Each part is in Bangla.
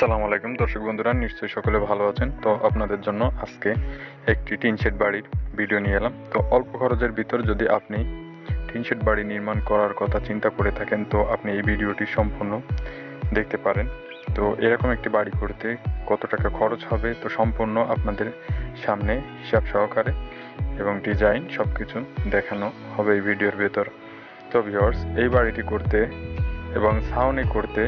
আসসালামু আলাইকুম। দর্শক বন্ধুরা, নিশ্চয়ই সকলে ভালো আছেন। তো আপনাদের জন্য আজকে একটি টিন শেড বাড়ির ভিডিও নিয়ে এলাম। তো অল্প খরচের ভিতর যদি আপনি টিন শেড বাড়ি নির্মাণ করার কথা চিন্তা করে থাকেন, তো আপনি এই ভিডিওটি সম্পূর্ণ দেখতে পারেন। তো এরকম একটি বাড়ি করতে কত টাকা খরচ হবে, তো সম্পূর্ণ আপনাদের সামনে হিসাব সহকারে এবং ডিজাইন সব কিছু দেখানো হবে এই ভিডিওর ভেতর। তো ভিওর্স এই বাড়িটি করতে এবং ছাউনি করতে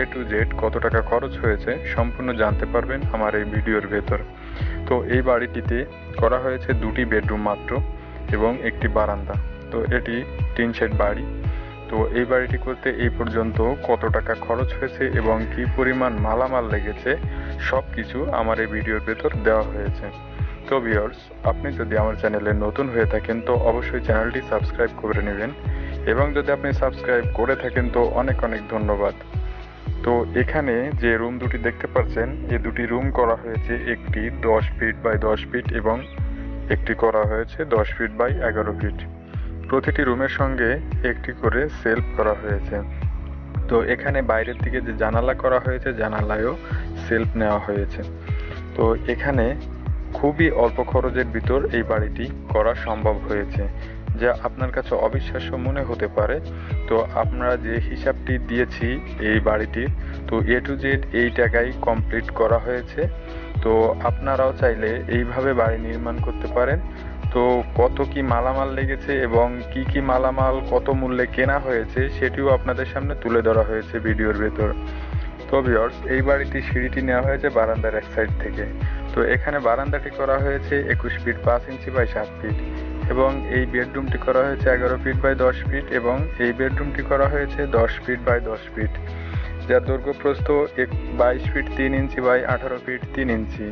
এ টু জেড কত টাকা খরচ হয়েছে সম্পূর্ণ জানতে পারবেন আমার এই ভিডিওর ভেতর। তো এই বাড়িটিতে করা হয়েছে দুটি বেডরুম মাত্র এবং একটি বারান্দা। তো এটি টিন শেড বাড়ি। তো এই বাড়িটি করতে এই পর্যন্ত কত টাকা খরচ হয়েছে এবং কি পরিমাণ মালামাল লেগেছে সব কিছু আমার এই ভিডিওর ভেতর দেওয়া হয়েছে। তো ভিউয়ার্স, আপনি যদি আমার চ্যানেলে নতুন হয়ে থাকেন, তো অবশ্যই চ্যানেলটি সাবস্ক্রাইব করে নেবেন এবং যদি আপনি সাবস্ক্রাইব করে থাকেন, তো অনেক অনেক ধন্যবাদ। তো এখানে যে রুম দুটি দেখতে পাচ্ছেন এই দুটি রুম করা হয়েছে একটি দশ ফিট বাই দশ ফিট এবং একটি করা হয়েছে দশ ফিট বাই এগারো ফিট প্রতিটি রুমের সঙ্গে একটি করে সেলফ করা হয়েছে। তো এখানে বাইরের দিকে যে জানালা করা হয়েছে, জানালায়ও সেলফ নেওয়া হয়েছে। তো এখানে খুবই অল্প খরচের ভিতর এই বাড়িটি করা সম্ভব হয়েছে। যা আপনার কাছে অবিশ্বাস্য মনে হতে পারে, তো আমরা যে হিসাবটি দিয়েছি এই বাড়িটির, তো এ টু জেড এই টাকায় কমপ্লিট করা হয়েছে। তো আপনারাও চাইলে এইভাবে বাড়ি নির্মাণ করতে পারেন। তো কত কি মালামাল লেগেছে এবং কি কি মালামাল কত মূল্যে কেনা হয়েছে সেটিও আপনাদের সামনে তুলে ধরা হয়েছে ভিডিওর ভেতর। তো ভিওর্স এই বাড়িটি সিঁড়িটি নেওয়া হয়েছে বারান্দার এক সাইড থেকে। তো এখানে বারান্দাটি করা হয়েছে একুশ ফিট পাঁচ ইঞ্চি বাই সাত ফিট এবং এই বেডরুমটি করা হয়েছে এগারো ফিট বাই দশ ফিট এবং এই বেডরুমটি করা হয়েছে দশ ফিট বাই দশ ফিট, যার দৈর্ঘ্য প্রস্থ এক, বাইশ ফিট তিন ইঞ্চি বাই আঠারো ফিট তিন ইঞ্চি,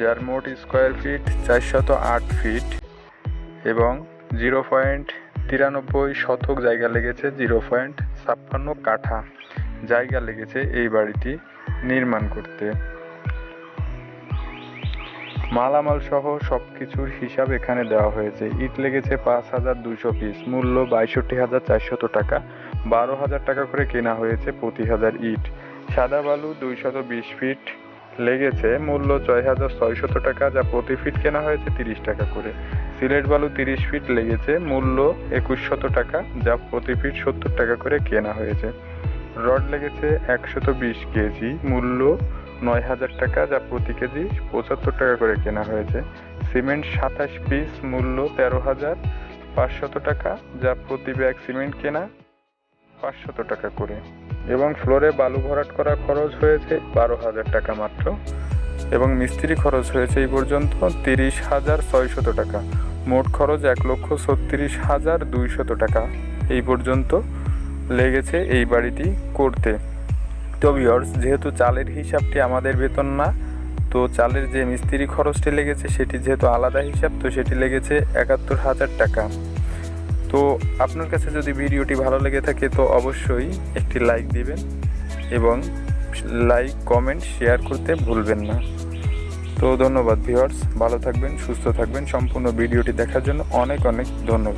যার মোট স্কোয়ার ফিট চারশত আট ফিট এবং জিরো পয়েন্ট তিরানব্বই শতক জায়গা লেগেছে, জিরো পয়েন্ট ছাপ্পান্ন কাঠা জায়গা লেগেছে এই বাড়িটি নির্মাণ করতে। মালামাল সহ সব কিছুর হিসাব এখানে দেওয়া হয়েছে। ইট লেগেছে পাঁচ হাজার দুইশো পিস। মূল্য বাইষট্টি হাজার চারশত টাকা। বারো হাজার টাকা করে কেনা হয়েছে প্রতি হাজার ইট। সাদা বালু দুইশত বিশ ফিট লেগেছে। মূল্য ছয় হাজার ছয়শত টাকা, যা প্রতি ফিট কেনা হয়েছে তিরিশ টাকা করে। সিলেট বালু তিরিশ ফিট লেগেছে। মূল্য একুশশত টাকা, যা প্রতি ফিট সত্তর টাকা করে কেনা হয়েছে। রড লেগেছে একশত বিশ কেজি। মূল্য নয় হাজার টাকা যা প্রতি কেজি পঁচাত্তর টাকা করে কেনা হয়েছে। সিমেন্ট সাতাশ পিস, মূল্য তেরো হাজার। পাঁচশত টাকা যা প্রতি ব্যাগ সিমেন্ট কেনা, পাঁচশত টাকা করে। এবং ফ্লোরে বালু ভরাট করা খরচ হয়েছে বারো হাজার টাকা মাত্র। এবং মিস্ত্রি খরচ হয়েছে এই পর্যন্ত তিরিশ হাজার ছয়শত টাকা। মোট খরচ এক লক্ষ ছত্রিশ হাজার দুইশত টাকা। এই পর্যন্ত লেগেছে এই বাড়িটি করতে। তো ভিওর্স যেহেতু চালের হিসাবটি আমাদের বেতন না, তো চালের যে মিস্ত্রি খরচটি লেগেছে সেটি যেহেতু আলাদা হিসাব, তো সেটি লেগেছে একাত্তর হাজার টাকা। তো আপনার কাছে যদি ভিডিওটি ভালো লেগে থাকে, তো অবশ্যই একটি লাইক দিবেন এবং লাইক, কমেন্ট, শেয়ার করতে ভুলবেন না। তো ধন্যবাদ ভিওর্স ভালো থাকবেন, সুস্থ থাকবেন, সম্পূর্ণ ভিডিওটি দেখার জন্য অনেক অনেক ধন্যবাদ।